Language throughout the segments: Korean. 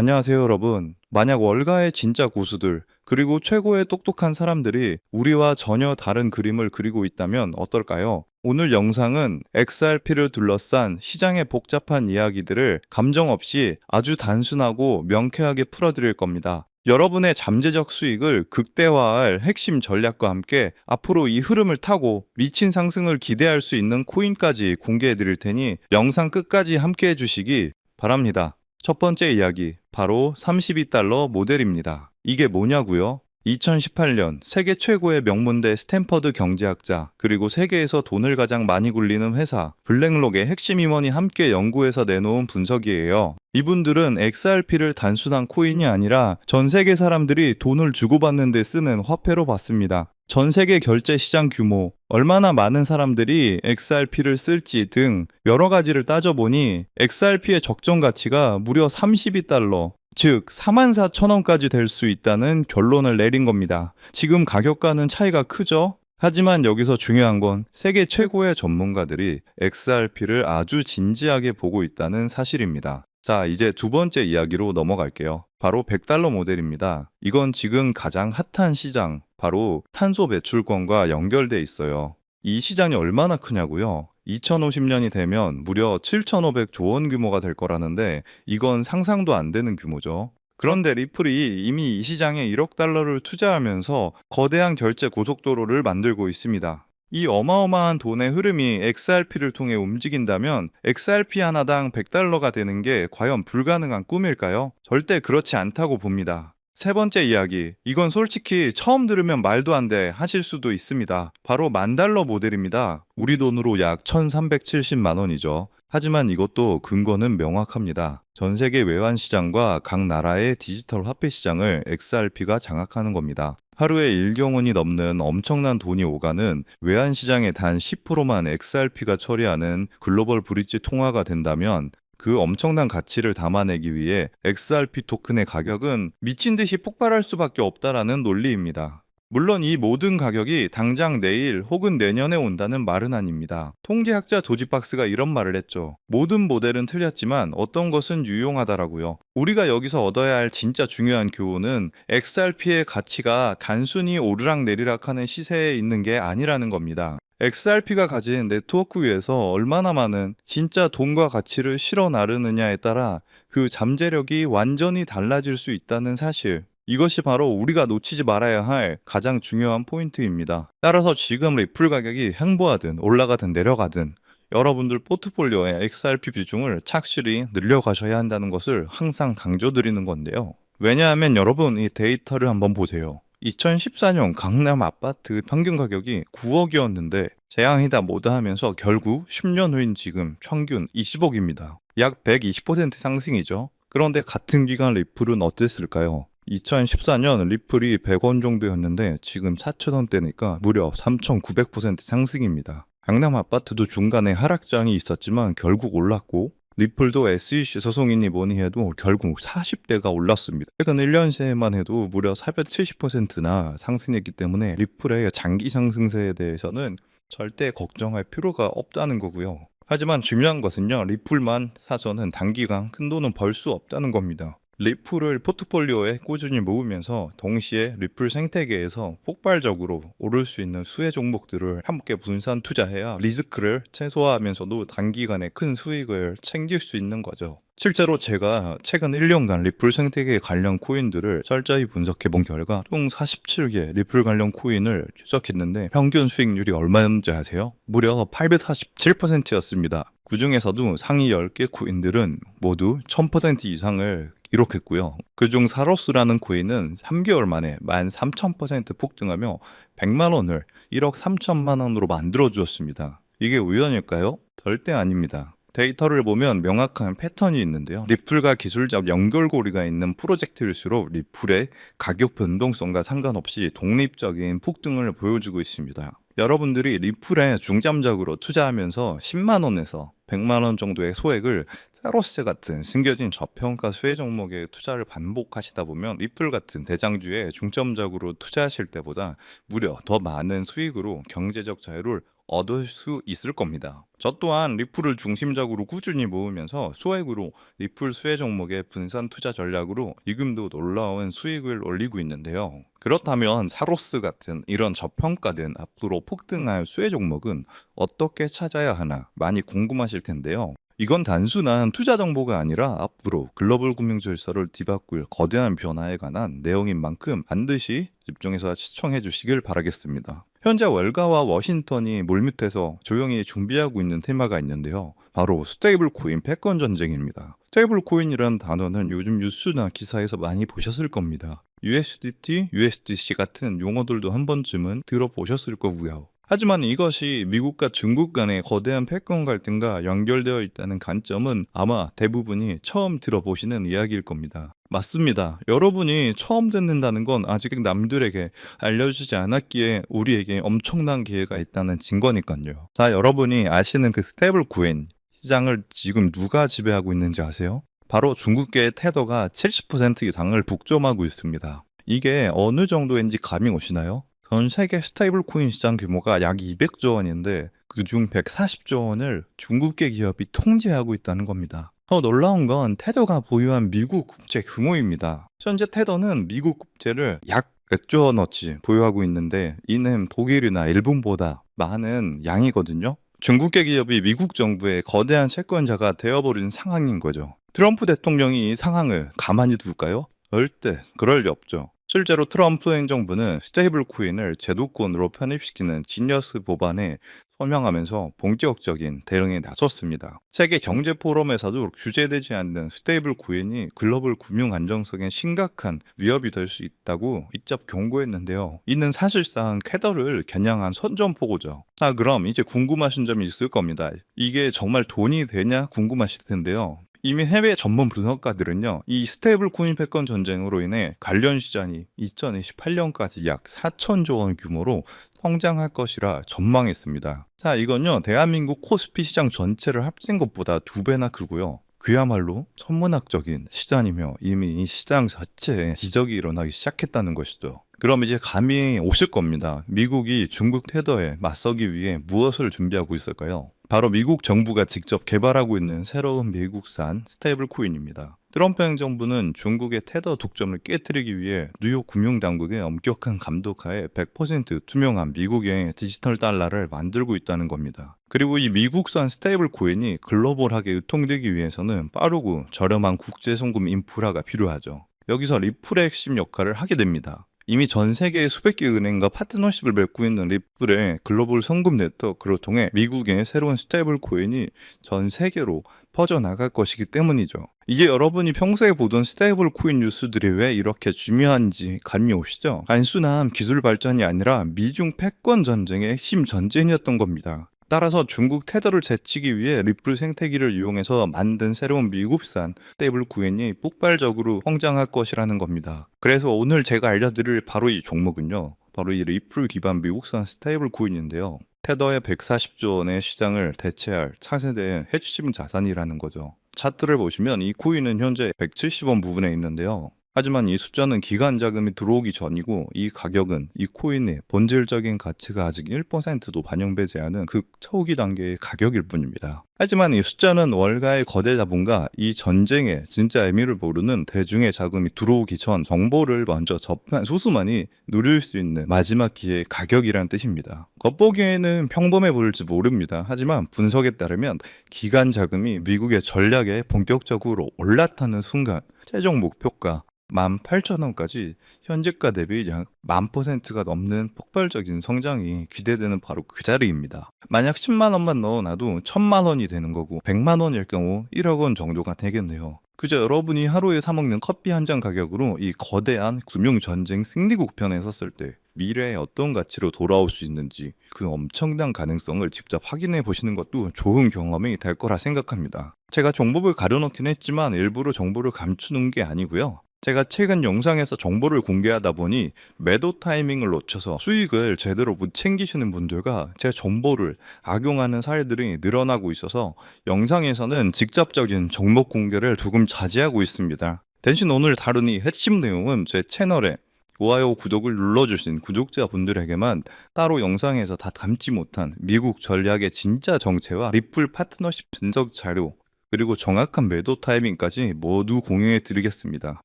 안녕하세요, 여러분. 만약 월가의 진짜 고수들, 그리고 최고의 똑똑한 사람들이 우리와 전혀 다른 그림을 그리고 있다면 어떨까요? 오늘 영상은 XRP를 둘러싼 시장의 복잡한 이야기들을 감정 없이 아주 단순하고 명쾌하게 풀어드릴 겁니다. 여러분의 잠재적 수익을 극대화할 핵심 전략과 함께 앞으로 이 흐름을 타고 미친 상승을 기대할 수 있는 코인까지 공개해 드릴 테니 영상 끝까지 함께 해 주시기 바랍니다. 첫 번째 이야기, 바로 32달러 모델입니다. 이게 뭐냐고요? 2018년 세계 최고의 명문대 스탠퍼드 경제학자 그리고 세계에서 돈을 가장 많이 굴리는 회사 블랙록의 핵심 임원이 함께 연구해서 내놓은 분석이에요. 이분들은 XRP를 단순한 코인이 아니라 전 세계 사람들이 돈을 주고받는 데 쓰는 화폐로 봤습니다. 전 세계 결제 시장 규모, 얼마나 많은 사람들이 XRP를 쓸지 등 여러 가지를 따져보니 XRP의 적정 가치가 무려 32달러, 즉 44,000원까지 될 수 있다는 결론을 내린 겁니다. 지금 가격과는 차이가 크죠? 하지만 여기서 중요한 건 세계 최고의 전문가들이 XRP를 아주 진지하게 보고 있다는 사실입니다. 자, 이제 두 번째 이야기로 넘어갈게요. 바로 100달러 모델입니다. 이건 지금 가장 핫한 시장, 바로 탄소 배출권과 연결돼 있어요. 이 시장이 얼마나 크냐고요? 2050년이 되면 무려 7,500조 원 규모가 될 거라는데 이건 상상도 안 되는 규모죠. 그런데 리플이 이미 이 시장에 1억 달러를 투자하면서 거대한 결제 고속도로를 만들고 있습니다. 이 어마어마한 돈의 흐름이 XRP를 통해 움직인다면 XRP 하나당 100달러가 되는 게 과연 불가능한 꿈일까요? 절대 그렇지 않다고 봅니다. 세 번째 이야기. 이건 솔직히 처음 들으면 말도 안 돼 하실 수도 있습니다. 바로 만달러 모델입니다. 우리 돈으로 약 1370만 원이죠. 하지만 이것도 근거는 명확합니다. 전 세계 외환 시장과 각 나라의 디지털 화폐 시장을 XRP가 장악하는 겁니다. 하루에 1경 원이 넘는 엄청난 돈이 오가는 외환 시장의 단 10%만 XRP가 처리하는 글로벌 브릿지 통화가 된다면 그 엄청난 가치를 담아내기 위해 XRP 토큰의 가격은 미친 듯이 폭발할 수밖에 없다라는 논리입니다. 물론 이 모든 가격이 당장 내일 혹은 내년에 온다는 말은 아닙니다. 통계학자 도지박스가 이런 말을 했죠. 모든 모델은 틀렸지만 어떤 것은 유용하다라고요. 우리가 여기서 얻어야 할 진짜 중요한 교훈은 XRP의 가치가 단순히 오르락 내리락 하는 시세에 있는 게 아니라는 겁니다. XRP가 가진 네트워크 위에서 얼마나 많은 진짜 돈과 가치를 실어 나르느냐에 따라 그 잠재력이 완전히 달라질 수 있다는 사실. 이것이 바로 우리가 놓치지 말아야 할 가장 중요한 포인트입니다. 따라서 지금 리플 가격이 횡보하든 올라가든 내려가든 여러분들 포트폴리오의 XRP 비중을 착실히 늘려가셔야 한다는 것을 항상 강조드리는 건데요. 왜냐하면 여러분 이 데이터를 한번 보세요. 2014년 강남 아파트 평균 가격이 9억이었는데 재앙이다 뭐다 하면서 결국 10년 후인 지금 평균 20억입니다. 약 120% 상승이죠. 그런데 같은 기간 리플은 어땠을까요? 2014년 리플이 100원 정도였는데 지금 4,000원대니까 무려 3,900% 상승입니다. 강남 아파트도 중간에 하락장이 있었지만 결국 올랐고 리플도 SEC 소송이니 뭐니 해도 결국 40대가 올랐습니다. 최근 1년 새에만 해도 무려 470%나 상승했기 때문에 리플의 장기 상승세에 대해서는 절대 걱정할 필요가 없다는 거고요. 하지만 중요한 것은요, 리플만 사서는 단기간 큰 돈은 벌 수 없다는 겁니다. 리플을 포트폴리오에 꾸준히 모으면서 동시에 리플 생태계에서 폭발적으로 오를 수 있는 수혜 종목들을 함께 분산 투자해야 리스크를 최소화하면서도 단기간에 큰 수익을 챙길 수 있는 거죠. 실제로 제가 최근 1년간 리플 생태계 관련 코인들을 철저히 분석해 본 결과 총 47개 리플 관련 코인을 추적했는데 평균 수익률이 얼마였는지 아세요? 무려 847%였습니다. 그 중에서도 상위 10개 코인들은 모두 1000% 이상을 기록했고요. 그중 사로스라는 코인은 3개월 만에 13,000% 폭등하며 100만 원을 1억 3천만 원으로 만들어 주었습니다. 이게 우연일까요? 절대 아닙니다. 데이터를 보면 명확한 패턴이 있는데요. 리플과 기술적 연결고리가 있는 프로젝트일수록 리플의 가격 변동성과 상관없이 독립적인 폭등을 보여주고 있습니다. 여러분들이 리플에 중점적으로 투자하면서 10만 원에서 100만 원 정도의 소액을 세로스 같은 숨겨진 저평가 수혜 종목에 투자를 반복하시다 보면 리플 같은 대장주에 중점적으로 투자하실 때보다 무려 더 많은 수익으로 경제적 자유를 얻을 수 있을 겁니다. 저 또한 리플을 중심적으로 꾸준히 모으면서 소액으로 리플 수혜 종목의 분산 투자 전략으로 지금도 놀라운 수익을 올리고 있는데요. 그렇다면 사로스 같은 이런 저평가된 앞으로 폭등할 수혜 종목은 어떻게 찾아야 하나 많이 궁금하실 텐데요. 이건 단순한 투자 정보가 아니라 앞으로 글로벌 금융 질서를 뒤바꿀 거대한 변화에 관한 내용인 만큼 반드시 집중해서 시청해 주시길 바라겠습니다. 현재 월가와 워싱턴이 물밑에서 조용히 준비하고 있는 테마가 있는데요. 바로 스테이블 코인 패권 전쟁입니다. 스테이블 코인이라는 단어는 요즘 뉴스나 기사에서 많이 보셨을 겁니다. USDT, USDC 같은 용어들도 한 번쯤은 들어보셨을 거고요. 하지만 이것이 미국과 중국 간의 거대한 패권 갈등과 연결되어 있다는 관점은 아마 대부분이 처음 들어보시는 이야기일 겁니다. 맞습니다. 여러분이 처음 듣는다는 건 아직 남들에게 알려주지 않았기에 우리에게 엄청난 기회가 있다는 증거니까요. 자, 여러분이 아시는 그 스테이블 코인 시장을 지금 누가 지배하고 있는지 아세요? 바로 중국계의 테더가 70% 이상을 북점하고 있습니다. 이게 어느 정도인지 감이 오시나요? 전 세계 스테이블 코인 시장 규모가 약 200조 원인데 그중 140조 원을 중국계 기업이 통제하고 있다는 겁니다. 더 놀라운 건 테더가 보유한 미국 국채 규모입니다. 현재 테더는 미국 국채를 약 100조 원어치 보유하고 있는데 이는 독일이나 일본보다 많은 양이거든요. 중국계 기업이 미국 정부의 거대한 채권자가 되어버린 상황인 거죠. 트럼프 대통령이 이 상황을 가만히 둘까요? 절대 그럴 리 없죠. 실제로 트럼프 행정부는 스테이블 코인을 제도권으로 편입시키는 지니어스 법안에 서명하면서 본격적인 대응에 나섰습니다. 세계 경제 포럼에서도 규제되지 않는 스테이블 코인이 글로벌 금융 안정성에 심각한 위협이 될 수 있다고 이첩 경고했는데요. 이는 사실상 캐더를 겨냥한 선전포고죠. 아 그럼 이제 궁금하신 점이 있을 겁니다. 이게 정말 돈이 되냐 궁금하실 텐데요. 이미 해외 전문 분석가들은요, 이 스테이블 코인 패권 전쟁으로 인해 관련 시장이 2028년까지 약 4천조 원 규모로 성장할 것이라 전망했습니다. 자, 이건요, 대한민국 코스피 시장 전체를 합친 것보다 두 배나 크고요. 그야말로 천문학적인 시장이며 이미 이 시장 자체에 기적이 일어나기 시작했다는 것이죠. 그럼 이제 감이 오실 겁니다. 미국이 중국 테더에 맞서기 위해 무엇을 준비하고 있을까요? 바로 미국 정부가 직접 개발하고 있는 새로운 미국산 스테이블 코인입니다. 트럼프 행정부는 중국의 테더 독점을 깨뜨리기 위해 뉴욕 금융 당국의 엄격한 감독하에 100% 투명한 미국의 디지털 달러를 만들고 있다는 겁니다. 그리고 이 미국산 스테이블 코인이 글로벌하게 유통되기 위해서는 빠르고 저렴한 국제 송금 인프라가 필요하죠. 여기서 리플의 핵심 역할을 하게 됩니다. 이미 전 세계의 수백 개 은행과 파트너십을 맺고 있는 리플의 글로벌 송금 네트워크를 통해 미국의 새로운 스테이블 코인이 전 세계로 퍼져나갈 것이기 때문이죠. 이게 여러분이 평소에 보던 스테이블 코인 뉴스들이 왜 이렇게 중요한지 감이 오시죠? 단순한 기술 발전이 아니라 미중 패권 전쟁의 핵심 전쟁이었던 겁니다. 따라서 중국 테더를 제치기 위해 리플 생태계를 이용해서 만든 새로운 미국산 스테이블 코인이 폭발적으로 성장할 것이라는 겁니다. 그래서 오늘 제가 알려드릴 바로 이 종목은요. 바로 이 리플 기반 미국산 스테이블 코인인데요. 테더의 140조 원의 시장을 대체할 차세대의 핵심 자산이라는 거죠. 차트를 보시면 이 코인은 현재 170원 부분에 있는데요. 하지만 이 숫자는 기간 자금이 들어오기 전이고 이 가격은 이 코인의 본질적인 가치가 아직 1%도 반영되지 않은 극 초기 단계의 가격일 뿐입니다. 하지만 이 숫자는 월가의 거대 자본과 이 전쟁의 진짜 의미를 모르는 대중의 자금이 들어오기 전 정보를 먼저 접한 소수만이 누릴 수 있는 마지막 기회의 가격이란 뜻입니다. 겉보기에는 평범해 보일지 모릅니다. 하지만 분석에 따르면 기간 자금이 미국의 전략에 본격적으로 올라타는 순간 최종 목표가 18,000원까지 현재가 대비 약만 퍼센트가 넘는 폭발적인 성장이 기대되는 바로 그 자리입니다. 만약 10만 원만 넣어놔도 1000만 원이 되는 거고 100만 원일 경우 1억 원 정도가 되겠네요. 그저 여러분이 하루에 사 먹는 커피 한 잔 가격으로 이 거대한 금융 전쟁 승리국 편에 섰을 때 미래에 어떤 가치로 돌아올 수 있는지 그 엄청난 가능성을 직접 확인해 보시는 것도 좋은 경험이 될 거라 생각합니다. 제가 정보를 가려놓긴 했지만 일부러 정보를 감추는 게 아니고요. 제가 최근 영상에서 정보를 공개하다 보니 매도 타이밍을 놓쳐서 수익을 제대로 못 챙기시는 분들과 제 정보를 악용하는 사례들이 늘어나고 있어서 영상에서는 직접적인 종목 공개를 조금 자제하고 있습니다. 대신 오늘 다룬 이 핵심 내용은 제 채널에 좋아요, 구독을 눌러주신 구독자분들에게만 따로 영상에서 다 담지 못한 미국 전략의 진짜 정체와 리플 파트너십 분석 자료 그리고 정확한 매도 타이밍까지 모두 공유해 드리겠습니다.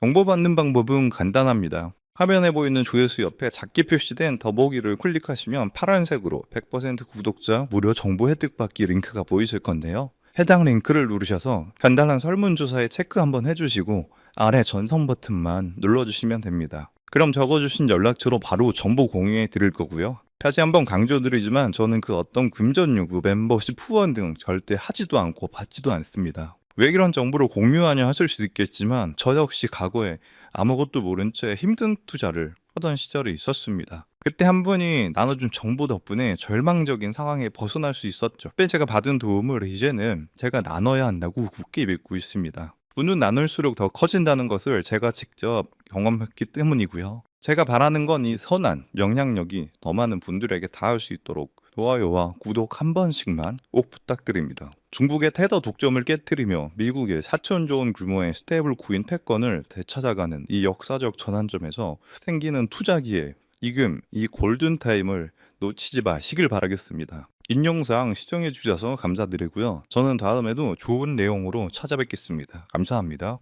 정보 받는 방법은 간단합니다. 화면에 보이는 조회수 옆에 작게 표시된 더보기를 클릭하시면 파란색으로 100% 구독자 무료 정보 혜택 받기 링크가 보이실 건데요. 해당 링크를 누르셔서 간단한 설문조사에 체크 한번 해주시고 아래 전송 버튼만 눌러주시면 됩니다. 그럼 적어주신 연락처로 바로 정보 공유해 드릴 거고요. 다시 한번 강조드리지만 저는 그 어떤 금전 요구, 멤버십 후원 등 절대 하지도 않고 받지도 않습니다. 왜 이런 정보를 공유하냐 하실 수 있겠지만 저 역시 과거에 아무것도 모른 채 힘든 투자를 하던 시절이 있었습니다. 그때 한 분이 나눠준 정보 덕분에 절망적인 상황에 벗어날 수 있었죠. 그때 제가 받은 도움을 이제는 제가 나눠야 한다고 굳게 믿고 있습니다. 분은 나눌수록 더 커진다는 것을 제가 직접 경험했기 때문이고요. 제가 바라는 건 이 선한 영향력이 더 많은 분들에게 닿을 수 있도록 좋아요와 구독 한 번씩만 꼭 부탁드립니다. 중국의 테더 독점을 깨뜨리며 미국의 4천 좋은 규모의 스테이블 코인 패권을 되찾아가는 이 역사적 전환점에서 생기는 투자 기회, 지금 이 골든 타임을 놓치지 마시길 바라겠습니다. 인용상 시청해 주셔서 감사드리고요. 저는 다음에도 좋은 내용으로 찾아뵙겠습니다. 감사합니다.